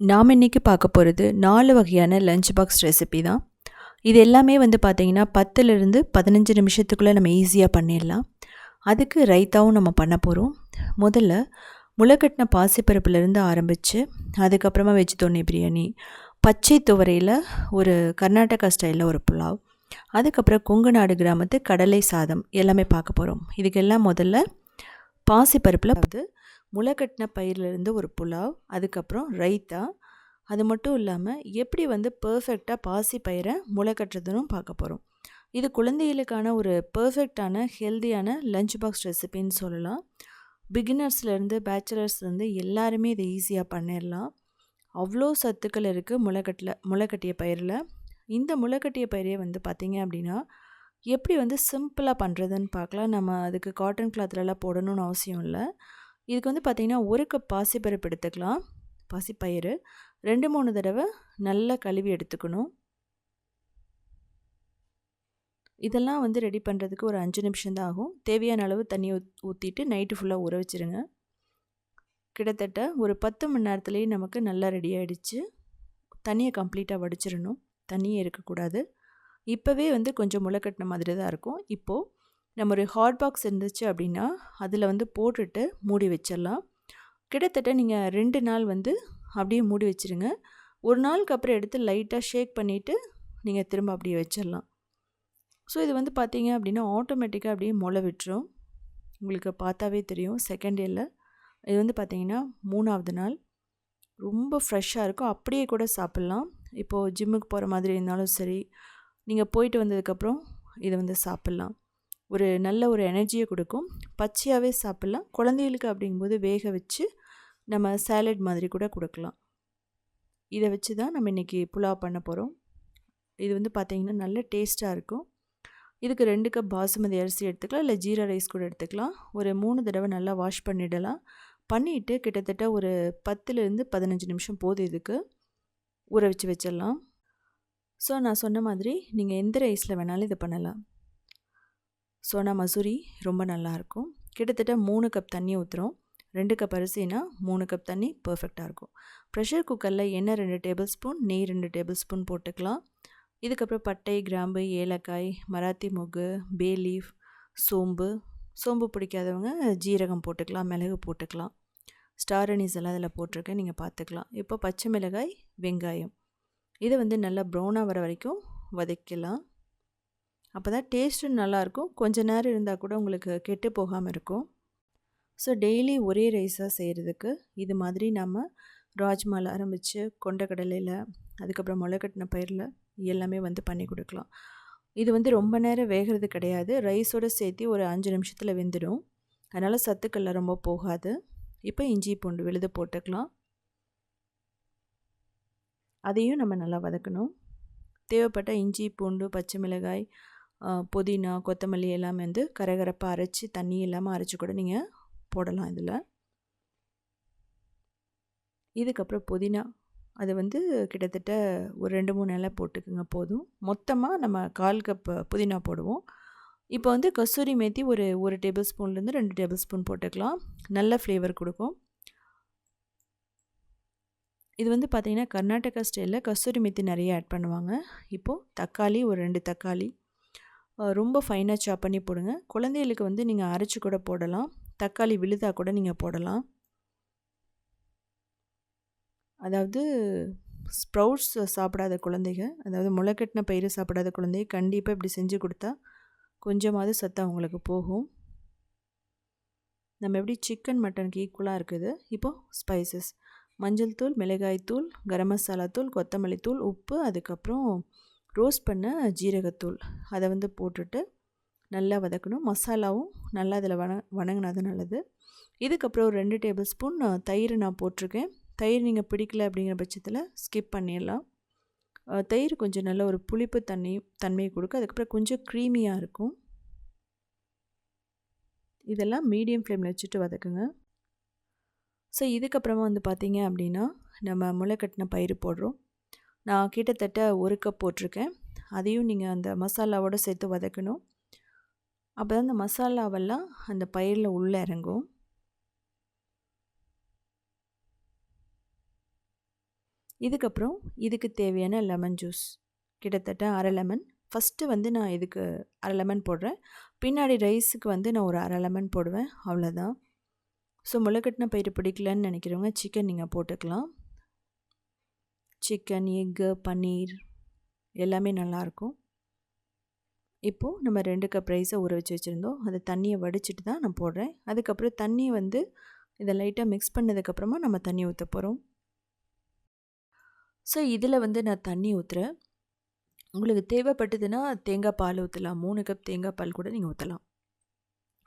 நாம் இன்றைக்கி பார்க்க போகிறது நாலு வகையான லஞ்ச் பாக்ஸ் ரெசிபி தான். இது எல்லாமே வந்து பார்த்திங்கன்னா பத்துலேருந்து பதினஞ்சு நிமிஷத்துக்குள்ளே நம்ம ஈஸியாக பண்ணிடலாம். அதுக்கு ரைத்தாவும் நம்ம பண்ண போகிறோம் முதல்ல முளைக்கட்டின பாசிப்பருப்புலேருந்து ஆரம்பித்து அதுக்கப்புறமா வெஜ் தோணி பிரியாணி பச்சை துவரையில் ஒரு கர்நாடகா ஸ்டைலில் ஒரு புலாவ் அதுக்கப்புறம் கொங்கு நாடு கிராமத்து கடலை சாதம் எல்லாமே பார்க்க போகிறோம் இதுக்கெல்லாம் முதல்ல பாசிப்பருப்பில் வந்து முளைக்கட்டின பயிர்லேருந்து ஒரு புலாவ் அதுக்கப்புறம் ரைத்தா. அது மட்டும் இல்லாமல் எப்படி வந்து பர்ஃபெக்டாக பாசி பயிரை முளை கட்டுறதுன்னு பார்க்க போகிறோம் இது குழந்தைகளுக்கான ஒரு பர்ஃபெக்டான ஹெல்த்தியான லஞ்ச் பாக்ஸ் ரெசிபின்னு சொல்லலாம். பிகினர்ஸ்லேருந்து பேச்சுலர்ஸ்லேருந்து எல்லாருமே இதை ஈஸியாக பண்ணிடலாம் அவ்வளோ சத்துக்கள் இருக்குது முளைக்கட்டில் முளைக்கட்டிய பயிரில். இந்த முளைக்கட்டிய பயிரே வந்து பார்த்திங்க அப்படின்னா எப்படி வந்து சிம்பிளாக பண்ணுறதுன்னு பார்க்கலாம். நம்ம அதுக்கு காட்டன் கிளாத்லலாம் போடணும்னு அவசியம் இல்லை. இதுக்கு வந்து பார்த்திங்கன்னா ஒரு கப் பாசிப்பருப்பு எடுத்துக்கலாம். பாசிப்பயிறு. ரெண்டு மூணு தடவை நல்லா கழுவி எடுத்துக்கணும். இதெல்லாம் வந்து ரெடி பண்ணுறதுக்கு ஒரு அஞ்சு நிமிஷம் தான் ஆகும். தேவையான அளவு தண்ணி ஊற்றிட்டு நைட்டு ஃபுல்லாக ஊற வச்சுருங்க. கிட்டத்தட்ட ஒரு பத்து மணி நேரத்துலேயே நமக்கு நல்லா ரெடி ஆகிடுச்சு தண்ணியை கம்ப்ளீட்டாக வடிச்சிடணும். தண்ணியே இருக்கக்கூடாது. இப்போவே வந்து கொஞ்சம் முளைக்கட்டின மாதிரி தான் இருக்கும். இப்போது நம்ம ஒரு ஹாட் பாக்ஸ் இருந்துச்சு அப்படின்னா அதில் வந்து போட்டுட்டு மூடி வச்சிடலாம். கிட்டத்தட்ட நீங்கள் ரெண்டு நாள் வந்து அப்படியே மூடி வச்சுருங்க. ஒரு நாளுக்கு அப்புறம் எடுத்து லைட்டாக ஷேக் பண்ணிவிட்டு நீங்கள் திரும்ப அப்படியே வச்சிடலாம். ஸோ இது வந்து பார்த்தீங்க அப்படின்னா ஆட்டோமேட்டிக்காக அப்படியே முளை விட்டுரும். உங்களுக்கு பார்த்தாவே தெரியும் செகண்ட் இயரில் இது வந்து பார்த்திங்கன்னா மூணாவது நாள். ரொம்ப ஃப்ரெஷ்ஷாக இருக்கும். அப்படியே கூட சாப்பிட்லாம். இப்போது ஜிம்முக்கு போகிற மாதிரி இருந்தாலும் சரி நீங்கள் போயிட்டு வந்ததுக்கப்புறம் இதை வந்து சாப்பிட்லாம். ஒரு நல்ல ஒரு எனர்ஜியை கொடுக்கும். பச்சையாகவே சாப்பிட்லாம். குழந்தைகளுக்கு அப்படிங்கும்போது வேக வச்சு நம்ம சேலட் மாதிரி கூட கொடுக்கலாம். இதை வச்சு தான் நம்ம இன்றைக்கி புலாவ் பண்ண போகிறோம் இது வந்து பார்த்திங்கன்னா நல்ல டேஸ்ட்டாக இருக்கும். இதுக்கு ரெண்டு கப் பாசுமதி அரிசி எடுத்துக்கலாம். இல்லை ஜீரா ரைஸ் கூட எடுத்துக்கலாம். ஒரு மூணு தடவை நல்லா வாஷ் பண்ணிடலாம். பண்ணிவிட்டு கிட்டத்தட்ட ஒரு பத்துலேருந்து பதினஞ்சு நிமிஷம் போதும் இதுக்கு. ஊற வச்சு வச்சிடலாம். ஸோ நான் சொன்ன மாதிரி நீங்கள் எந்த ரைஸில் வேணாலும் இது பண்ணலாம். சோனா மசூரி ரொம்ப நல்லாயிருக்கும். கிட்டத்தட்ட மூணு கப் தண்ணி ஊற்றுறோம் ரெண்டு கப் அரிசினா மூணு கப் தண்ணி பர்ஃபெக்டாக இருக்கும். ப்ரெஷர் குக்கரில் எண்ணெய் ரெண்டு டேபிள் ஸ்பூன் நெய் ரெண்டு டேபிள் ஸ்பூன் போட்டுக்கலாம். இதுக்கப்புறம் பட்டை கிராம்பு ஏலக்காய் மராத்தி மொகு பே லீஃப் சோம்பு. சோம்பு பிடிக்காதவங்க ஜீரகம் போட்டுக்கலாம் மிளகு போட்டுக்கலாம். ஸ்டார் அனீஸ் எல்லாம் அதில் போட்டிருக்கேன் நீங்கள் பார்த்துக்கலாம். இப்போ பச்சை மிளகாய் வெங்காயம். இதை வந்து நல்லா ப்ரௌனாக வர வரைக்கும் வதக்கலாம் அப்போ தான் டேஸ்ட்டும் நல்லாயிருக்கும். கொஞ்ச நேரம் இருந்தால் கூட உங்களுக்கு கெட்டு போகாமல் இருக்கும். ஸோ டெய்லி ஒரே ரைஸாக செய்கிறதுக்கு இது மாதிரி நம்ம ராஜ்மாவில் ஆரம்பித்து கொண்டக்கடலையில் அதுக்கப்புறம் முளைக்கட்டின பயிரில் எல்லாமே வந்து பண்ணி கொடுக்கலாம். இது வந்து ரொம்ப நேரம் வேகிறது கிடையாது. ரைஸோடு சேர்த்து ஒரு அஞ்சு நிமிஷத்தில் வெந்துடும். அதனால் சத்துக்கள்லாம் ரொம்ப போகாது. இப்போ இஞ்சி பூண்டு விழுது போட்டுக்கலாம். அதையும் நம்ம நல்லா வதக்கணும். தேவைப்பட்ட இஞ்சி பூண்டு பச்சை மிளகாய் புதினா கொத்தமல்லி எல்லாமே வந்து கரகரப்பாக அரைச்சி தண்ணி இல்லாமல் அரைச்சி கூட நீங்கள் போடலாம் இதில். இதுக்கப்புறம் புதினா. அது வந்து கிட்டத்தட்ட ஒரு ரெண்டு மூணு இலை போட்டுக்குங்க போதும். மொத்தமாக நம்ம கால் கப் புதினா போடுவோம். இப்போ வந்து கஸ்தூரி மேத்தி ஒரு ஒரு டேபிள் ஸ்பூன்லேருந்து ரெண்டு டேபிள் ஸ்பூன் போட்டுக்கலாம். நல்ல ஃப்ளேவர் கொடுக்கும். இது வந்து பார்த்திங்கன்னா கர்நாடகா ஸ்டைலில் கஸ்தூரி மெத்தி நிறைய ஆட் பண்ணுவாங்க. இப்போது தக்காளி ஒரு ரெண்டு தக்காளி. ரொம்ப ஃபைனாக சாப் பண்ணி போடுங்க. குழந்தைகளுக்கு வந்து நீங்கள் அரைச்சி கூட போடலாம். தக்காளி விழுதாக கூட நீங்கள் போடலாம். அதாவது ஸ்ப்ரவுட்ஸ் சாப்பிடாத குழந்தைங்க அதாவது முளைக்கட்டின பயிர் சாப்பிடாத குழந்தைங்க கண்டிப்பாக இப்படி செஞ்சு கொடுத்தா கொஞ்சமாவது சத்து அவங்களுக்கு போகும். நம்ம எப்படி சிக்கன் மட்டனுக்கு ஈக்குவலாக இருக்குது. இப்போது ஸ்பைசஸ் மஞ்சள் தூள் மிளகாய் தூள் கரம் மசாலா தூள் கொத்தமல்லி தூள் உப்பு அதுக்கப்புறம் ரோஸ்ட் பண்ண ஜீரகத்தூள். அதை வந்து போட்டுட்டு நல்லா வதக்கணும். மசாலாவும் நல்லா அதில் வண வணங்கினது நல்லது. இதுக்கப்புறம் ஒரு ரெண்டு டேபிள் ஸ்பூன் தயிர் நான் போட்டிருக்கேன். தயிர் நீங்கள் பிடிக்கல அப்படிங்கிற பட்சத்தில் ஸ்கிப் பண்ணிடலாம். தயிர் கொஞ்சம் நல்ல ஒரு புளிப்பு தண்ணி தன்மையை கொடுக்கும். அதுக்கப்புறம் கொஞ்சம் க்ரீமியாக இருக்கும். இதெல்லாம் மீடியம் ஃப்ளேமில் வச்சுட்டு வதக்குங்க. ஸோ இதுக்கப்புறமா வந்து பார்த்திங்க அப்படின்னா நம்ம முளை கட்டின பயிர் போடுறோம். நான் கிட்டத்தட்ட ஒரு கப் போட்டிருக்கேன். அதையும் நீங்கள் அந்த மசாலாவோடு சேர்த்து வதக்கணும். அப்போ தான் அந்த மசாலாவெல்லாம் அந்த பயிரில் உள்ளே இறங்கும். இதுக்கப்புறம் இதுக்கு தேவையான லெமன் ஜூஸ் கிட்டத்தட்ட அரை லெமன் ஃபஸ்ட்டு வந்து நான் இதுக்கு அரை லெமன் போடுறேன். பின்னாடி ரைஸுக்கு வந்து நான் ஒரு அரை லெமன் போடுவேன். அவ்வளோதான் ஸோ முளைக்கட்டின பயிர் பிடிக்கலன்னு நினைக்கிறவங்க சிக்கன் நீங்கள் போட்டுக்கலாம். சிக்கன் எக்கு பன்னீர் எல்லாமே நல்லாயிருக்கும். இப்போது நம்ம ரெண்டு கப் ரைஸை ஊற வச்சு வச்சுருந்தோம். அதை தண்ணியை வடிச்சிட்டு தான் நான் போடுறேன். அதுக்கப்புறம் தண்ணி வந்து இதை லைட்டாக மிக்ஸ் பண்ணதுக்கப்புறமா நம்ம தண்ணி ஊற்ற போகிறோம் ஸோ இதில் வந்து நான் தண்ணி ஊற்றுறேன் உங்களுக்கு தேவைப்பட்டதுன்னா தேங்காய் பால் ஊற்றலாம் மூணு கப் தேங்காய் பால் கூட நீங்கள் ஊற்றலாம்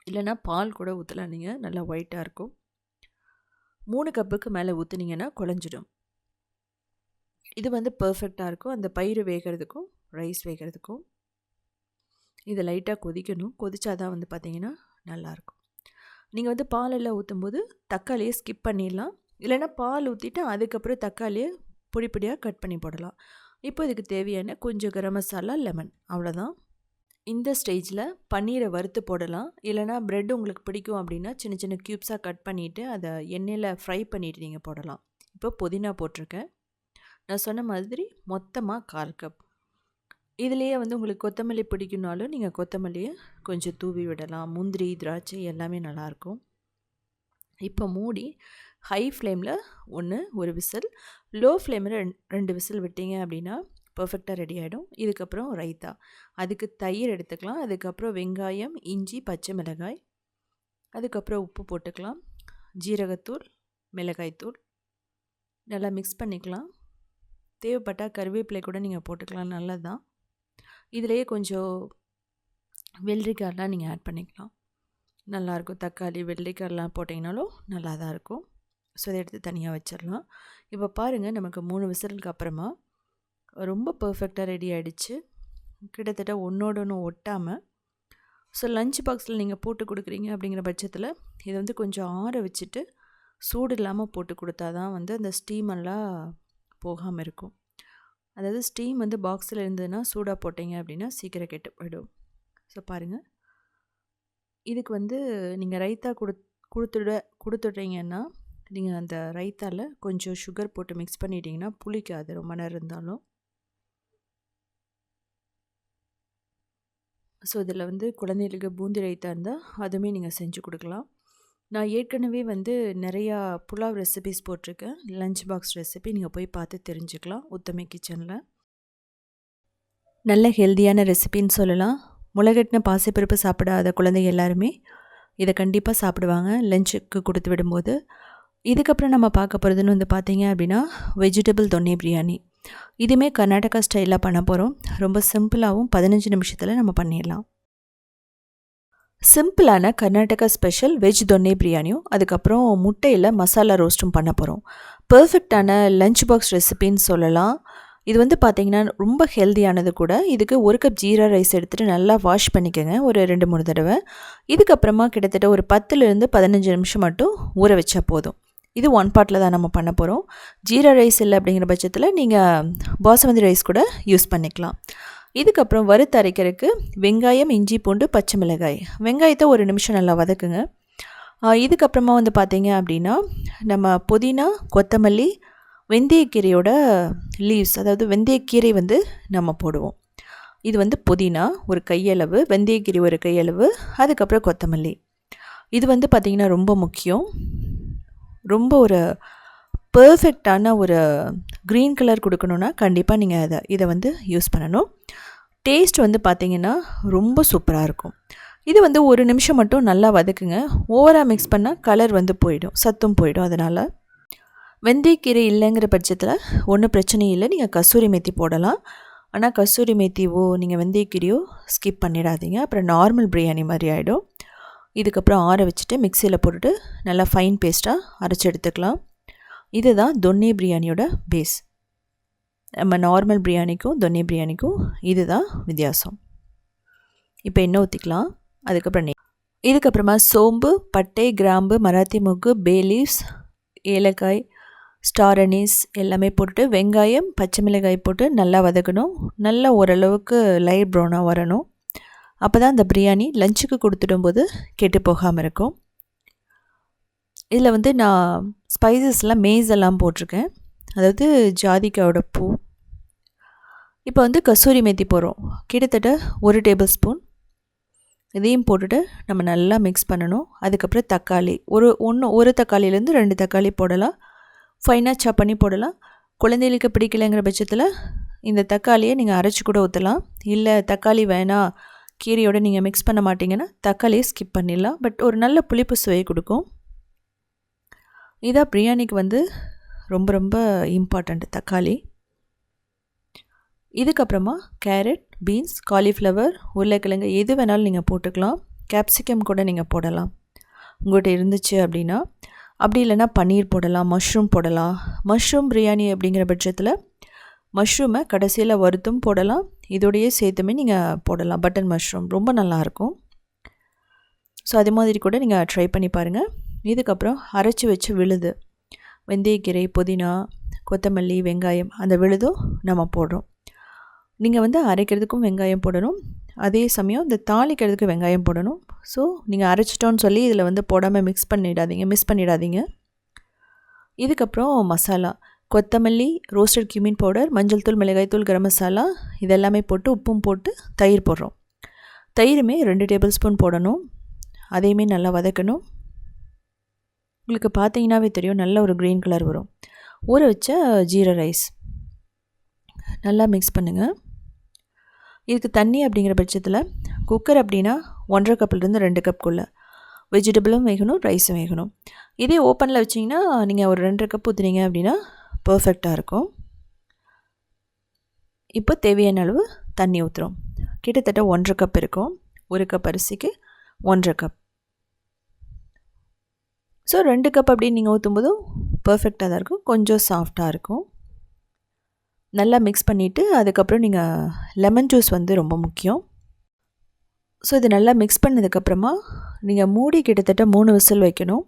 இல்லைனா பால் கூட ஊற்றலாம் நீங்கள் நல்லா ஒயிட்டாக இருக்கும். மூணு கப்புக்கு மேலே ஊற்றுனீங்கன்னா குழஞ்சிடும். இது வந்து பர்ஃபெக்டாக இருக்கும். அந்த பயிர் வேகிறதுக்கும் ரைஸ் வேகிறதுக்கும் இதை லைட்டாக கொதிக்கணும். கொதிச்சா தான் வந்து பார்த்திங்கன்னா நல்லாயிருக்கும் நீங்கள் வந்து பாலெல்லாம் ஊற்றும்போது தக்காளியை ஸ்கிப் பண்ணிடலாம். இல்லைன்னா பால் ஊற்றிட்டு அதுக்கப்புறம் தக்காளியை பொடி பொடியாக கட் பண்ணி போடலாம். இப்போ இதுக்கு தேவையான கொஞ்சம் கரம் மசாலா லெமன் அவ்வளோதான் இந்த ஸ்டேஜில் பன்னீரை வறுத்து போடலாம். இல்லைனா ப்ரெட் உங்களுக்கு பிடிக்கும் அப்படின்னா சின்ன சின்ன க்யூப்ஸாக கட் பண்ணிவிட்டு அதை எண்ணெயில் ஃப்ரை பண்ணிவிட்டு நீங்கள் போடலாம். இப்போ புதினா போட்டிருக்கேன். நான் சொன்ன மாதிரி மொத்தமாக கால் கப். இதுலேயே வந்து உங்களுக்கு கொத்தமல்லி பிடிக்குனாலும் நீங்கள் கொத்தமல்லியை கொஞ்சம் தூவி விடலாம். முந்திரி திராட்சை எல்லாமே நல்லாயிருக்கும். இப்போ மூடி ஹை ஃப்ளேமில் ஒன்று ஒரு விசில். லோ ஃப்ளேமில் ரெண்டு விசில் விட்டீங்க அப்படின்னா பர்ஃபெக்டாக ரெடி ஆகிடும் இதுக்கப்புறம் ரைத்தா. அதுக்கு தயிர் எடுத்துக்கலாம். அதுக்கப்புறம் வெங்காயம் இஞ்சி பச்சை மிளகாய். அதுக்கப்புறம் உப்பு போட்டுக்கலாம். ஜீரகத்தூள் மிளகாய்த்தூள். நல்லா மிக்ஸ் பண்ணிக்கலாம். தேவைப்பட்டால் கருவேப்பிலை கூட நீங்கள் போட்டுக்கலாம். நல்லது தான் இதிலையே கொஞ்சம் வெள்ளரிக்காயெலாம் நீங்கள் ஆட் பண்ணிக்கலாம். நல்லாயிருக்கும். தக்காளி வெள்ளரிக்காயெலாம் போட்டிங்கனாலும் நல்லா தான் இருக்கும். ஸோ அதை எடுத்து தனியாக வச்சிடலாம். இப்போ பாருங்கள் நமக்கு மூணு விசிலுக்கு அப்புறமா ரொம்ப பர்ஃபெக்டாக ரெடி ஆகிடுச்சு கிட்டத்தட்ட ஒன்றோட ஒன்று ஒட்டாமல் ஸோ லஞ்ச் பாக்ஸில் நீங்கள் போட்டு கொடுக்குறீங்க அப்படிங்கிற பட்சத்தில் இதை வந்து கொஞ்சம் ஆற வச்சுட்டு சூடு இல்லாமல் போட்டு கொடுத்தா தான் வந்து அந்த ஸ்டீமெல்லாம் போகாமல் இருக்கும். அதாவது ஸ்டீம் வந்து பாக்ஸில் இருந்ததுன்னா சூடாக போட்டிங்க அப்படின்னா சீக்கிரம் கெட்டு போயிடும். ஸோ பாருங்கள் இதுக்கு வந்து நீங்கள் ரைத்தா கொடு கொடுத்துட கொடுத்துட்றீங்கன்னா நீங்கள் அந்த ரைத்தாவில் கொஞ்சம் சுகர் போட்டு மிக்ஸ் பண்ணிட்டீங்கன்னா புளிக்காது ரொம்ப நேரம் இருந்தாலும். ஸோ இதில் வந்து குழந்தைகளுக்கு பூந்தி ரைத்தா இருந்தால் அதுவுமே நீங்கள் செஞ்சு கொடுக்கலாம். நான் ஏற்கனவே வந்து நிறையா புலாவ் ரெசிபிஸ் போட்டிருக்கேன். லஞ்ச் பாக்ஸ் ரெசிபி நீங்கள் போய் பார்த்து தெரிஞ்சுக்கலாம். உத்தமை கிச்சனில் நல்ல ஹெல்த்தியான ரெசிபின்னு சொல்லலாம். முளைகட்டின பாசிப்பருப்பு சாப்பிடாத குழந்தைங்க எல்லாருமே இதை கண்டிப்பாக சாப்பிடுவாங்க. லஞ்சுக்கு கொடுத்து விடும்போது. இதுக்கப்புறம் நம்ம பார்க்க போகிறதுன்னு வந்து பார்த்தீங்க அப்படின்னா வெஜிடபிள் தொன்னே பிரியாணி. இதுவுமே கர்நாடகா ஸ்டைலாக பண்ண போகிறோம் ரொம்ப சிம்பிளாகவும் பதினஞ்சு நிமிஷத்தில் நம்ம பண்ணிடலாம். சிம்பிளான கர்நாடகா ஸ்பெஷல் வெஜ் தொன்னே பிரியாணியும் அதுக்கப்புறம் முட்டையில் மசாலா ரோஸ்ட்டும் பண்ண போகிறோம் பர்ஃபெக்டான லஞ்ச் பாக்ஸ் ரெசிபின்னு சொல்லலாம். இது வந்து பார்த்திங்கன்னா ரொம்ப ஹெல்த்தியானது கூட. இதுக்கு ஒரு கப் ஜீரா ரைஸ் எடுத்துகிட்டு நல்லா வாஷ் பண்ணிக்கோங்க ஒரு ரெண்டு மூணு தடவை. இதுக்கப்புறமா கிட்டத்தட்ட ஒரு பத்துலேருந்து பதினஞ்சு நிமிஷம் மட்டும் ஊற வச்சா போதும். இது ஒன் பாட்டில் தான் நம்ம பண்ண போகிறோம் ஜீரா ரைஸ் இல்லை அப்படிங்கிற பட்சத்தில் நீங்கள் பாசுமதி ரைஸ் கூட யூஸ் பண்ணிக்கலாம். இதுக்கப்புறம் வறுத்து அரைக்கிறதுக்கு வெங்காயம் இஞ்சி பூண்டு பச்சை மிளகாய். வெங்காயத்தை ஒரு நிமிஷம் நல்லா வதக்குங்க. இதுக்கப்புறமா வந்து பார்த்தீங்க அப்படின்னா நம்ம புதினா கொத்தமல்லி வெந்தயக்கீரையோட லீவ்ஸ் அதாவது வெந்தயக்கீரை வந்து நம்ம போடுவோம். இது வந்து புதினா ஒரு கையளவு வெந்தயக்கீரை ஒரு கையளவு அதுக்கப்புறம் கொத்தமல்லி. இது வந்து பார்த்திங்கன்னா ரொம்ப முக்கியம். ரொம்ப ஒரு பர்ஃபெக்டான ஒரு க்ரீன் கலர் கொடுக்கணுன்னா கண்டிப்பாக நீங்கள் அதை இதை வந்து யூஸ் பண்ணணும். டேஸ்ட் வந்து பார்த்திங்கன்னா ரொம்ப சூப்பராக இருக்கும். இது வந்து ஒரு நிமிஷம் மட்டும் நல்லா வதக்குங்க. ஓவராக மிக்ஸ் பண்ணால் கலர் வந்து போயிடும். சத்தும் போயிடும் அதனால். வெந்தயக்கீரை இல்லைங்கிற பட்சத்தில் ஒன்றும் பிரச்சனை இல்லை. நீங்கள் கஸ்தூரி மேத்தி போடலாம். ஆனால் கஸ்தூரி மேத்திவோ நீங்கள் வெந்தயக்கீரையோ ஸ்கிப் பண்ணிடாதீங்க. அப்புறம் நார்மல் பிரியாணி மாதிரி ஆகிடும் இதுக்கப்புறம் ஆற வச்சுட்டு மிக்சியில் போட்டுட்டு நல்லா ஃபைன் பேஸ்ட்டாக அரைச்சி எடுத்துக்கலாம். இதுதான் தொன்னே பிரியாணியோட பேஸ் நம்ம நார்மல் பிரியாணிக்கும் தொன்னே பிரியாணிக்கும் இதுதான் வித்தியாசம். இப்போ என்ன ஊற்றிக்கலாம் அதுக்கப்புறம் நெய். இதுக்கப்புறமா சோம்பு பட்டை கிராம்பு மராத்தி மொக்கு பே லீவ்ஸ் ஏலக்காய் ஸ்டார் அனீஸ் எல்லாமே போட்டுட்டு வெங்காயம் பச்சை மிளகாய் போட்டு நல்லா வதக்கணும். நல்லா ஓரளவுக்கு லைட் ப்ரௌனாக வரணும். அப்போ தான் அந்த பிரியாணி லஞ்சுக்கு கொடுத்துடும்போது கெட்டு போகாமல் இருக்கும். இதில் வந்து நான் ஸ்பைசஸ்லாம் மேஸ் எல்லாம் போட்டிருக்கேன். அதாவது ஜாதிக்காயோட பூ. இப்போ வந்து கசூரி மேத்தி போகிறோம் கிட்டத்தட்ட ஒரு டேபிள் ஸ்பூன் இதையும் போட்டுட்டு நம்ம நல்லா மிக்ஸ் பண்ணணும். அதுக்கப்புறம் தக்காளி. ஒரு ஒன்று ஒரு தக்காளியிலேருந்து ரெண்டு தக்காளி போடலாம். ஃபைனாக சாப் பண்ணி போடலாம். குழந்தைகளுக்கு பிடிக்கலைங்கிற பட்சத்தில் இந்த தக்காளியை நீங்கள் அரைச்சி கூட ஊற்றலாம் இல்லை தக்காளி வேணாம் கீரையோடு நீங்கள் மிக்ஸ் பண்ண மாட்டிங்கன்னா தக்காளியை ஸ்கிப் பண்ணிடலாம். பட் ஒரு நல்ல புளிப்பு சுவையை கொடுக்கும். இதாக பிரியாணிக்கு வந்து ரொம்ப ரொம்ப இம்பார்ட்டண்ட் தக்காளி. இதுக்கப்புறமா கேரட் பீன்ஸ் காலிஃப்ளவர் உருளைக்கிழங்கு எது வேணாலும் நீங்கள் போட்டுக்கலாம். கேப்சிகம் கூட நீங்கள் போடலாம். உங்கள்கிட்ட இருந்துச்சு அப்படின்னா அப்படி இல்லைன்னா பன்னீர் போடலாம் மஷ்ரூம் போடலாம். மஷ்ரூம் பிரியாணி அப்படிங்கிற பட்சத்தில் மஷ்ரூமை கடைசியில் வறுத்தும் போடலாம். இதோடையே சேர்த்துமே நீங்கள் போடலாம். பட்டன் மஷ்ரூம் ரொம்ப நல்லாயிருக்கும் ஸோ அது மாதிரி கூட நீங்கள் ட்ரை பண்ணி பாருங்கள் இதுக்கப்புறம் அரைச்சி வச்ச விழுது. வெந்தயக்கீரை புதினா கொத்தமல்லி வெங்காயம் அந்த விழுதும் நம்ம போடுறோம். நீங்கள் வந்து அரைக்கிறதுக்கும் வெங்காயம் போடணும். அதே சமயம் இந்த தாளிக்கிறதுக்கு வெங்காயம் போடணும். ஸோ நீங்கள் அரைச்சிட்டோன்னு சொல்லி இதில் வந்து போடாமல் மிக்ஸ் பண்ணிடாதீங்க மிஸ் பண்ணிடாதீங்க. இதுக்கப்புறம் மசாலா. கொத்தமல்லி ரோஸ்டட் கியூமின் பவுடர் மஞ்சள் தூள் மிளகாய் தூள் கரம் மசாலா இதெல்லாமே போட்டு உப்பும் போட்டு தயிர் போடுறோம். தயிருமே ரெண்டு டேபிள் ஸ்பூன் போடணும். அதையுமே நல்லா வதக்கணும். உங்களுக்கு பார்த்தீங்கன்னாவே தெரியும் நல்ல ஒரு க்ரீன் கலர் வரும். ஊற வச்ச ஜீரா ரைஸ் நல்லா மிக்ஸ் பண்ணுங்கள் இதுக்கு தண்ணி அப்படிங்கிற பட்சத்தில் குக்கர் அப்படின்னா ஒன்றரை கப்லேருந்து ரெண்டு கப்புக்குள்ளே வெஜிடபிளும் வேகணும் ரைஸும் வேகணும். இதே ஓப்பனில் வச்சிங்கன்னா நீங்கள் ஒரு ரெண்டரை கப் ஊற்றுனீங்க அப்படின்னா பர்ஃபெக்டாக இருக்கும். இப்போ தேவையான அளவு தண்ணி ஊற்றுறோம் கிட்டத்தட்ட ஒன்றரை கப் இருக்கும். ஒரு கப் அரிசிக்கு ஒன்றரை கப் ஸோ ரெண்டு கப் அப்படின்னு நீங்கள் ஊற்றும்போதும் பர்ஃபெக்டாக தான் இருக்கும். கொஞ்சம் சாஃப்டாக இருக்கும். நல்லா மிக்ஸ் பண்ணிவிட்டு அதுக்கப்புறம் நீங்கள் லெமன் ஜூஸ் வந்து ரொம்ப முக்கியம். ஸோ இது நல்லா மிக்ஸ் பண்ணதுக்கப்புறமா நீங்கள் மூடி கிட்டத்தட்ட மூணு விசில் வைக்கணும்.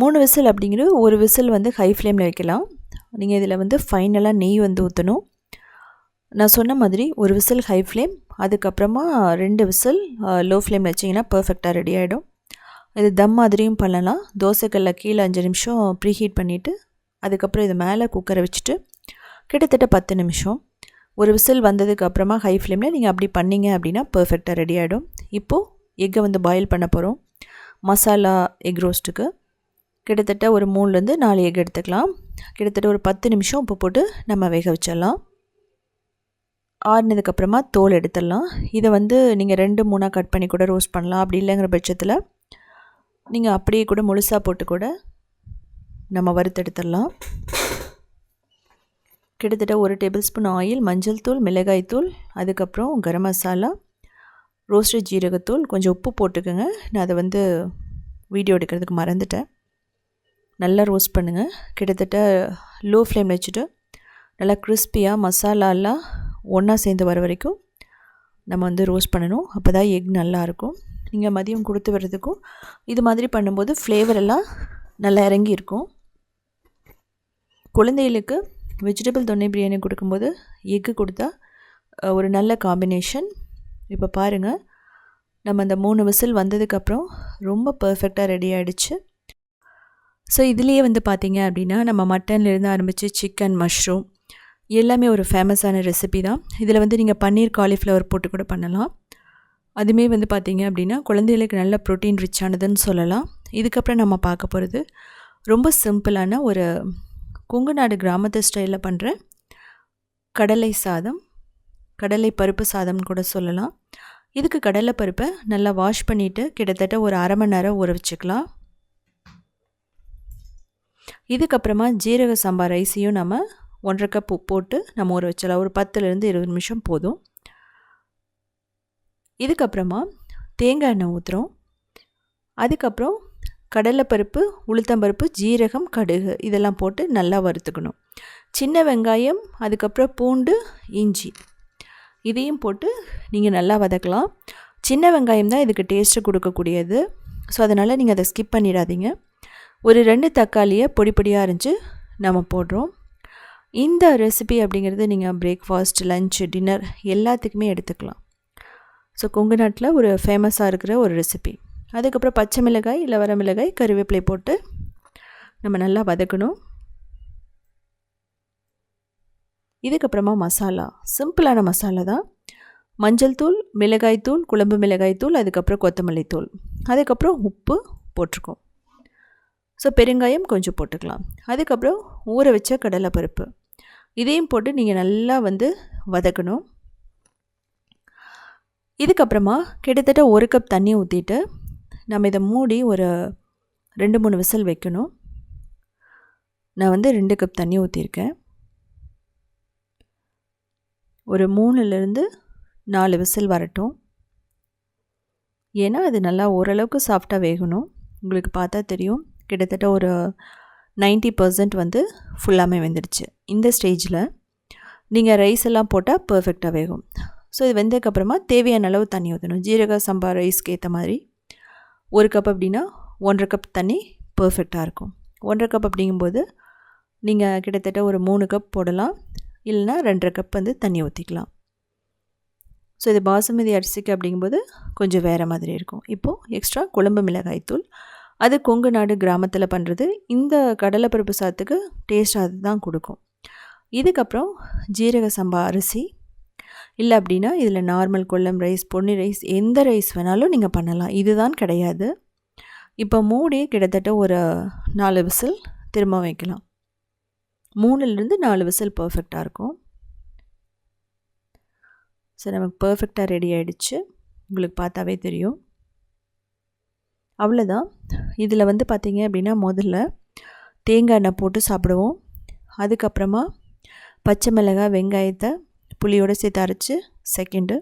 மூணு விசில் அப்படிங்கிறது ஒரு விசில் வந்து ஹை ஃப்ளேமில் வைக்கலாம். நீங்கள் இதில் வந்து ஃபைனலாக நெய் வந்து ஊற்றணும் நான் சொன்ன மாதிரி ஒரு விசில் ஹை ஃப்ளேம் அதுக்கப்புறமா ரெண்டு விசில் லோ ஃப்ளேமில் வச்சிங்கன்னா பர்ஃபெக்டாக ரெடி ஆகிடும் இது தம் மாதிரியும் பண்ணலாம். தோசைக்கல்ல கீழே அஞ்சு நிமிஷம் ப்ரீஹீட் பண்ணிவிட்டு அதுக்கப்புறம் இது மேலே குக்கரை வச்சுட்டு கிட்டத்தட்ட பத்து நிமிஷம். ஒரு விசில் வந்ததுக்கு அப்புறமா ஹை ஃப்ளேமில் நீங்கள் அப்படி பண்ணிங்க அப்படின்னா பர்ஃபெக்டாக ரெடி ஆகிடும் இப்போது எக்கை வந்து பாயில் பண்ண போகிறோம் மசாலா எக் ரோஸ்ட்டுக்கு கிட்டத்தட்ட ஒரு மூணுலேருந்து நாலு எக் எடுத்துக்கலாம். கிட்டத்தட்ட ஒரு பத்து நிமிஷம் உப்பு போட்டு நம்ம வேக வச்சிடலாம். ஆறுனதுக்கப்புறமா தோல் எடுத்துடலாம். இதை வந்து நீங்கள் ரெண்டு மூணாக கட் பண்ணி கூட ரோஸ்ட் பண்ணலாம். அப்படி இல்லைங்கிற பட்சத்தில் நீங்கள் அப்படியே கூட முழுசாக போட்டு கூட நம்ம வறுத்தெடுத்துடலாம். கிட்டத்தட்ட ஒரு டேபிள் ஸ்பூன் ஆயில் மஞ்சள் தூள் மிளகாய் தூள் அதுக்கப்புறம் கரம் மசாலா ரோஸ்டட் ஜீரகத்தூள் கொஞ்சம் உப்பு போட்டுக்கோங்க. நான் அதை வந்து வீடியோ எடுக்கிறதுக்கு மறந்துட்டேன். நல்லா ரோஸ்ட் பண்ணுங்கள் கிட்டத்தட்ட லோ ஃப்ளேம் வச்சுட்டு நல்லா கிறிஸ்பியாக மசாலாலாம் ஒன்றா சேர்ந்து வர வரைக்கும் நம்ம வந்து ரோஸ்ட் பண்ணணும். அப்போ தான் எக் நல்லாயிருக்கும் நீங்கள் மதியம் கொடுத்து வர்றதுக்கும் இது மாதிரி பண்ணும்போது ஃப்ளேவர் எல்லாம் நல்லா இறங்கி இருக்கும். குழந்தைகளுக்கு வெஜிடபிள் தொன்னை பிரியாணி கொடுக்கும்போது எக்கு கொடுத்தா ஒரு நல்ல காம்பினேஷன் இப்போ பாருங்கள் நம்ம அந்த மூணு விசில் வந்ததுக்கப்புறம் ரொம்ப பர்ஃபெக்டாக ரெடி ஆகிடுச்சு ஸோ இதுலேயே வந்து பார்த்திங்க அப்படின்னா நம்ம மட்டன்லேருந்து ஆரம்பித்து சிக்கன் மஷ்ரூம் எல்லாமே ஒரு ஃபேமஸான ரெசிபி தான். இதில் வந்து நீங்கள் பன்னீர் காலிஃப்ளவர் போட்டு கூட பண்ணலாம். அதுவுமே வந்து பார்த்திங்க அப்படின்னா குழந்தைகளுக்கு நல்ல ப்ரோட்டீன் ரிச்சானதுன்னு சொல்லலாம். இதுக்கப்புறம் நம்ம பார்க்க போகிறது ரொம்ப சிம்பிளான ஒரு கொங்குநாடு கிராமத்து ஸ்டைலில் பண்ணுற கடலை சாதம் கடலை பருப்பு சாதம்னு கூட சொல்லலாம். இதுக்கு கடலை பருப்பை நல்லா வாஷ் பண்ணிவிட்டு கிட்டத்தட்ட ஒரு அரை மணி நேரம் ஊற வச்சுக்கலாம். இதுக்கப்புறமா ஜீரக சம்பா ரைஸையும் நம்ம ஒன்றரை கப் போட்டு நம்ம ஊற வச்சிடலாம். ஒரு பத்துலேருந்து இருபது நிமிஷம் போதும். இதுக்கப்புறமா தேங்காய் எண்ணெய் ஊற்றுறோம் அதுக்கப்புறம் கடலைப்பருப்பு உளுத்தம்பருப்பு ஜீரகம் கடுகு இதெல்லாம் போட்டு நல்லா வறுத்துக்கணும். சின்ன வெங்காயம் அதுக்கப்புறம் பூண்டு இஞ்சி இதையும் போட்டு நீங்கள் நல்லா வதக்கலாம். சின்ன வெங்காயம் தான் இதுக்கு டேஸ்ட்டு கொடுக்கக்கூடியது. ஸோ அதனால் நீங்கள் அதை ஸ்கிப் பண்ணிடாதீங்க. ஒரு ரெண்டு தக்காளியை பொடி பொடியாக அரைஞ்சு நம்ம போடுறோம். இந்த ரெசிபி அப்படிங்கிறது நீங்கள் பிரேக்ஃபாஸ்ட் லன்ச் டின்னர் எல்லாத்துக்குமே எடுத்துக்கலாம். ஸோ கொங்கு நாட்டில் ஒரு ஃபேமஸாக இருக்கிற ஒரு ரெசிபி அதுக்கப்புறம் பச்சை மிளகாய் இல்லை வர மிளகாய் கருவேப்பிலை போட்டு நம்ம நல்லா வதக்கணும். இதுக்கப்புறமா மசாலா. சிம்பிளான மசாலா தான். மஞ்சள் தூள் மிளகாய் தூள் குழம்பு மிளகாய் தூள் அதுக்கப்புறம் கொத்தமல்லி தூள். அதுக்கப்புறம் உப்பு போட்டிருக்கோம். ஸோ பெருங்காயம் கொஞ்சம் போட்டுக்கலாம். அதுக்கப்புறம் ஊற வச்ச கடலைப்பருப்பு. இதையும் போட்டு நீங்கள் நல்லா வந்து வதக்கணும். இதுக்கப்புறமா கிட்டத்தட்ட ஒரு கப் தண்ணி ஊற்றிட்டு நம்ம இதை மூடி ஒரு ரெண்டு மூணு விசில் வைக்கணும். நான் வந்து ரெண்டு கப் தண்ணி ஊற்றிருக்கேன் ஒரு மூணுலேருந்து நாலு விசில் வரட்டும். ஏன்னா அது நல்லா ஓரளவுக்கு சாஃப்டாக வேகணும். உங்களுக்கு பார்த்தா தெரியும் கிட்டத்தட்ட ஒரு நைன்ட்டி பர்சன்ட் வந்து ஃபுல்லாமே வெந்துடுச்சு இந்த ஸ்டேஜில் நீங்கள் ரைஸ் எல்லாம் போட்டால் பர்ஃபெக்டாக வேகும். ஸோ இது வெந்ததுக்கப்புறமா தேவையான அளவு தண்ணி ஊற்றணும் ஜீரக சம்பா ரைஸ்க்கு ஏற்ற மாதிரி. ஒரு கப் அப்படின்னா ஒன்றரை கப் தண்ணி பர்ஃபெக்டாக இருக்கும். ஒன்றரை கப் அப்படிங்கும்போது நீங்கள் கிட்டத்தட்ட ஒரு மூணு கப் போடலாம். இல்லைனா ரெண்டரை கப் வந்து தண்ணி ஊற்றிக்கலாம் ஸோ இது பாசுமதி அரிசிக்கு அப்படிங்கும்போது கொஞ்சம் வேறு மாதிரி இருக்கும். இப்போது எக்ஸ்ட்ரா குழம்பு மிளகாய் தூள். அது கொங்கு நாடு கிராமத்தில் பண்ணுறது இந்த கடலைப்பருப்பு சாத்துக்கு டேஸ்ட் அதுதான் கொடுக்கும். இதுக்கப்புறம் ஜீரக சம்பா அரிசி இல்லை அப்படின்னா இதில் normal Kolam rice Ponni rice எந்த ரைஸ் வேணாலும் நீங்கள் பண்ணலாம். இதுதான் கிடையாது. இப்போ மூடி கிட்டத்தட்ட ஒரு நாலு விசில் திரும்ப வைக்கலாம். மூணுலேருந்து நாலு விசில் பர்ஃபெக்டாக இருக்கும். ஸோ நமக்கு பர்ஃபெக்டாக ரெடி ஆகிடுச்சு உங்களுக்கு பார்த்தாவே தெரியும். அவ்வளோதான் இதில் வந்து பார்த்திங்க அப்படின்னா முதல்ல தேங்காய் எண்ணெய் போட்டு சாப்பிடுவோம். அதுக்கப்புறமா பச்சை மிளகாய் வெங்காயத்தை புளியோடு சேர்த்து அரைச்சி செகண்டு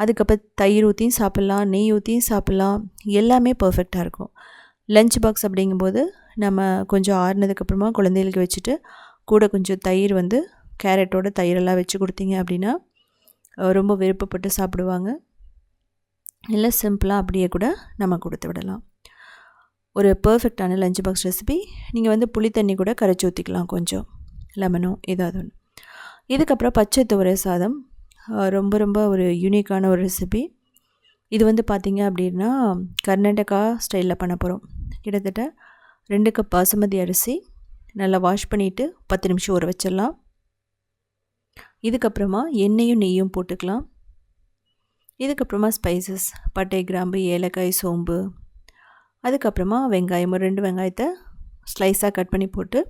அதுக்கப்புறம் தயிர் ஊற்றியும் சாப்பிட்லாம் நெய் ஊற்றியும் சாப்பிட்லாம். எல்லாமே பர்ஃபெக்டாக இருக்கும். லஞ்ச் பாக்ஸ் அப்படிங்கும்போது நம்ம கொஞ்சம் ஆறுனதுக்கப்புறமா குழந்தைகளுக்கு வச்சுட்டு கூட கொஞ்சம் தயிர் வந்து கேரட்டோட தயிரெல்லாம் வச்சு கொடுத்தீங்க அப்படின்னா ரொம்ப விருப்பப்பட்டு சாப்பிடுவாங்க. இல்லை சிம்பிளாக அப்படியே கூட நம்ம கொடுத்து விடலாம். ஒரு பர்ஃபெக்டான லஞ்ச் பாக்ஸ் ரெசிபி நீங்கள் வந்து புளி தண்ணி கூட கரைச்சி ஊற்றிக்கலாம் கொஞ்சம். லெமனோ ஏதாவது ஒன்று இதுக்கப்புறம் பச்சை துவரை சாதம் ரொம்ப ரொம்ப ஒரு யூனிக்கான ஒரு ரெசிபி இது வந்து பார்த்திங்க அப்படின்னா கர்நாடகா ஸ்டைலில் பண்ண போகிறோம் கிட்டத்தட்ட ரெண்டு கப் பாசுமதி அரிசி நல்லா வாஷ் பண்ணிவிட்டு பத்து நிமிஷம் ஊற வச்சிடலாம். இதுக்கப்புறமா எண்ணெயும் நெய்யும் போட்டுக்கலாம். இதுக்கப்புறமா ஸ்பைசஸ் பட்டை கிராம்பு ஏலக்காய் சோம்பு. அதுக்கப்புறமா வெங்காயம் ஒரு ரெண்டு வெங்காயத்தை ஸ்லைஸாக கட் பண்ணி போட்டு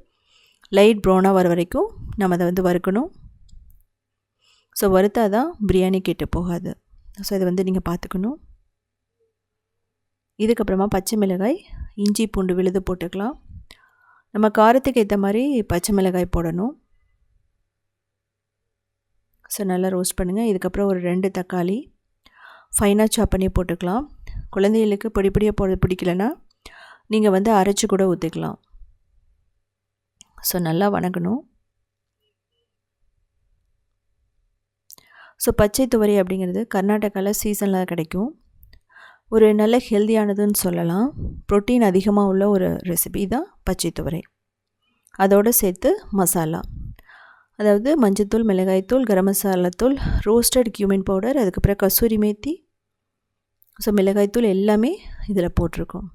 லைட் ப்ரௌனாக வர வரைக்கும் நம்ம அதை வந்து வறுக்கணும். ஸோ வறுத்தா தான் பிரியாணி கெட்டு போகாது. ஸோ இதை வந்து நீங்கள் பார்த்துக்கணும். இதுக்கப்புறமா பச்சை மிளகாய் இஞ்சி பூண்டு விழுது போட்டுக்கலாம். நம்ம காரத்துக்கு ஏற்ற மாதிரி பச்சை மிளகாய் போடணும். ஸோ நல்லா ரோஸ்ட் பண்ணுங்கள் இதுக்கப்புறம் ஒரு ரெண்டு தக்காளி ஃபைனாக சாப் பண்ணி போட்டுக்கலாம். குழந்தைகளுக்கு பொடி பொடியாக போட பிடிக்கலன்னா நீங்கள் வந்து அரைச்சி கூட ஊற்றிக்கலாம் ஸோ நல்லா வணங்கணும். ஸோ பச்சை துவரை அப்படிங்கிறது கர்நாடகாவில் சீசனில் கிடைக்கும். ஒரு நல்ல ஹெல்த்தியானதுன்னு சொல்லலாம். ப்ரோட்டீன் அதிகமாக உள்ள ஒரு ரெசிபி தான் பச்சை துவரை. அதோடு சேர்த்து மசாலா. அதாவது மஞ்சத்தூள் மிளகாய்த்தூள் கரம் மசாலாத்தூள் ரோஸ்டட் கியூமின் பவுடர் அதுக்கப்புறம் கசூரி மேத்தி. ஸோ மிளகாய்த்தூள் எல்லாமே இதில் போட்டிருக்கோம்.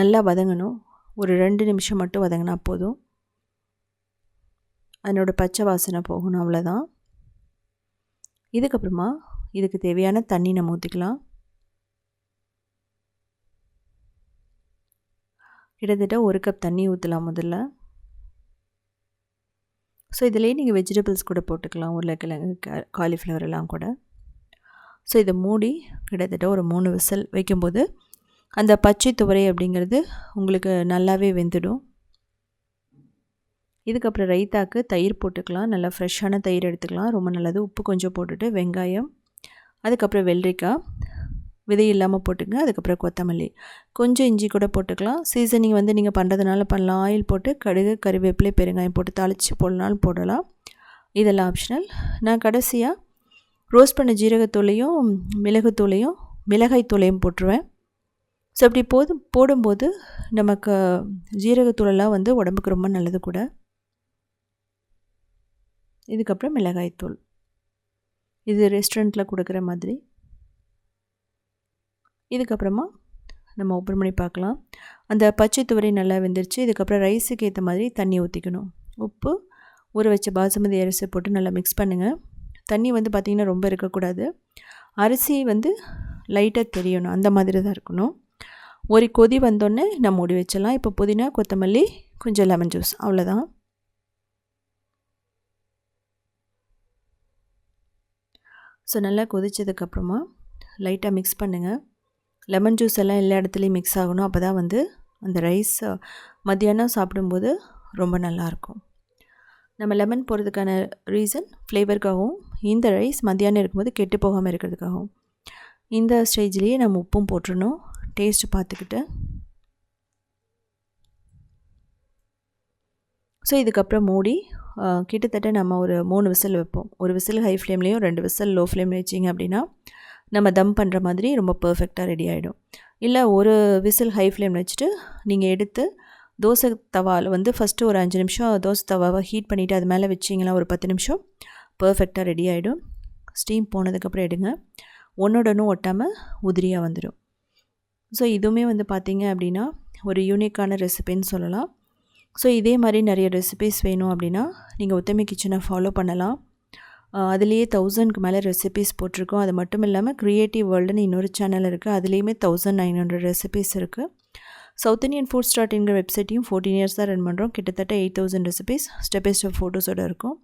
நல்லா வதங்கணும். ஒரு ரெண்டு நிமிஷம் மட்டும் வதங்கினா போதும். அதனோட பச்சை வாசனை போகணும் அவ்வளோதான் இதுக்கப்புறமா இதுக்கு தேவையான தண்ணி நம்ம ஊற்றிக்கலாம் கிட்டத்தட்ட ஒரு கப் தண்ணி ஊற்றலாம் முதல்ல. ஸோ இதிலே நீங்கள் வெஜிடபிள்ஸ் கூட போட்டுக்கலாம் உருளைக்கிழங்கு காலிஃப்ளவர் எல்லாம் கூட. ஸோ இதை மூடி கிட்டத்தட்ட ஒரு மூணு விசில் வைக்கும்போது அந்த பச்சை துவரை அப்படிங்கிறது உங்களுக்கு நல்லாவே வெந்துடும். இதுக்கப்புறம் ரைத்தாக்கு தயிர் போட்டுக்கலாம். நல்லா ஃப்ரெஷ்ஷான தயிர் எடுத்துக்கலாம். ரொம்ப நல்லது. உப்பு கொஞ்சம் போட்டுட்டு வெங்காயம் அதுக்கப்புறம் வெள்ளரிக்காய் விதை இல்லாமல் போட்டுங்க. அதுக்கப்புறம் கொத்தமல்லி. கொஞ்சம் இஞ்சி கூட போட்டுக்கலாம். சீசனிங் வந்து நீங்கள் பண்ணுறதுனால பண்ணலாம். ஆயில் போட்டு கடுகு கறிவேப்பிலை பெருங்காயம் போட்டு தாளித்து போடலாம் போடலாம். இதெல்லாம் ஆப்ஷனல் நான் கடைசியாக ரோஸ்ட் பண்ண ஜீரகத்தூளையும் மிளகுத்தூளையும் மிளகாய் தூளையும் போட்டுருவேன். ஸோ அப்படி போதும் போடும்போது நமக்கு ஜீரகத்தூளெல்லாம் வந்து உடம்புக்கு ரொம்ப நல்லது கூட. இதுக்கப்புறம் மிளகாய்த்தூள். இது ரெஸ்டாரண்ட்டில் கொடுக்குற மாதிரி. இதுக்கப்புறமா நம்ம ஓப்பன் பண்ணி பார்க்கலாம். அந்த பச்சை துவரை நல்லா வெந்துருச்சு. இதுக்கப்புறம் ரைஸுக்கு ஏற்ற மாதிரி தண்ணி ஊற்றிக்கணும் உப்பு ஊற வச்ச பாசுமதி அரிசி போட்டு நல்லா மிக்ஸ் பண்ணுங்கள் தண்ணி வந்து பார்த்திங்கன்னா ரொம்ப இருக்கக்கூடாது. அரிசி வந்து லைட்டாக தெரியணும். அந்த மாதிரி தான் இருக்கணும். ஒரு கொதி வந்தோடனே நம்ம மூடி வச்சிடலாம். இப்போ புதினா கொத்தமல்லி கொஞ்சம் லெமன் ஜூஸ் அவ்வளோதான் ஸோ நல்லா கொதித்ததுக்கப்புறமா லைட்டாக மிக்ஸ் பண்ணுங்கள் லெமன் ஜூஸ் எல்லாம் எல்லா இடத்துலையும் மிக்ஸ் ஆகணும். அப்போ தான் வந்து அந்த ரைஸ் மத்தியானம் சாப்பிடும்போது ரொம்ப நல்லாயிருக்கும். நம்ம லெமன் போடுறதுக்கான ரீசன் ஃப்ளேவருக்காகவும் இந்த ரைஸ் மத்தியானம் இருக்கும்போது கெட்டு போகாமல் இருக்கிறதுக்காகவும். இந்த ஸ்டேஜ்லேயே நம்ம உப்பும் போட்டுருணும் டேஸ்ட்டு பார்த்துக்கிட்டு. ஸோ இதுக்கப்புறம் மூடி கிட்டத்தட்ட நம்ம ஒரு மூணு விசில் வைப்போம். ஒரு விசில் ஹை ஃப்ளேம்லேயும் ரெண்டு விசில் லோ ஃப்ளேம் வச்சிங்க அப்படின்னா நம்ம தம் பண்ணுற மாதிரி ரொம்ப பர்ஃபெக்டாக ரெடி ஆகிடும் இல்லை ஒரு விசில் ஹை ஃப்ளேம் வச்சுட்டு நீங்கள் எடுத்து தோசை தவாவில் வந்து ஃபஸ்ட்டு ஒரு அஞ்சு நிமிஷம் தோசை தவாவை ஹீட் பண்ணிவிட்டு அது மேலே வச்சிங்களா ஒரு பத்து நிமிஷம் பர்ஃபெக்டாக ரெடி ஆகிடும் ஸ்டீம் போனதுக்கப்புறம் எடுங்க. ஒன்றோடனும் ஒட்டாமல் உதிரியாக வந்துடும் ஸோ இதுவுமே வந்து பார்த்திங்க அப்படின்னா ஒரு யூனிக்கான ரெசிபின்னு சொல்லலாம். ஸோ இதே மாதிரி நிறைய ரெசிபிஸ் வேணும் அப்படின்னா நீங்கள் உத்தமி கிச்சனை ஃபாலோ பண்ணலாம். அதுலேயே தௌசண்ட்க்கு மேலே ரெசிபிஸ் போட்டிருக்கோம். அது மட்டும் இல்லாமல் க்ரியேட்டிவ் வேர்ல்டுன்னு இன்னொரு சேனல் இருக்குது அதுலேயுமே தௌசண்ட் நைன் ஹண்ட்ரட் ரெசிபிஸ் இருக்குது சவுத் இந்தியன் ஃபுட் ஸ்டார்ட்ங்கிற வெப்சைட்டையும் ஃபோர்டீன் இயர்ஸ் தான் ரன் பண்ணுறோம் கிட்டத்தட்ட eight thousand recipes step by step ஃபோட்டோஸோடு இருக்கும்.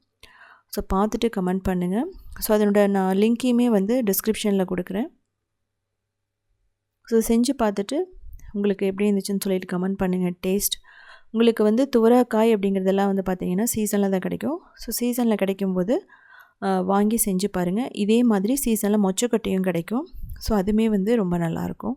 ஸோ பார்த்துட்டு கமெண்ட் பண்ணுங்கள் ஸோ அதனோட நான் லிங்க்கையுமே வந்து டிஸ்கிரிப்ஷனில் கொடுக்குறேன். ஸோ செஞ்சு பார்த்துட்டு உங்களுக்கு எப்படி இருந்துச்சுன்னு சொல்லிட்டு கமெண்ட் பண்ணுங்கள் டேஸ்ட் உங்களுக்கு வந்து துவரக்காய் அப்படிங்கிறதெல்லாம் வந்து பார்த்திங்கன்னா சீசனில் தான் கிடைக்கும். ஸோ சீசனில் கிடைக்கும்போது வாங்கி செஞ்சு பாருங்கள் இதே மாதிரி சீசனில் மொச்சக்கொட்டையும் கிடைக்கும். ஸோ அதுவுமே வந்து ரொம்ப நல்லாயிருக்கும்.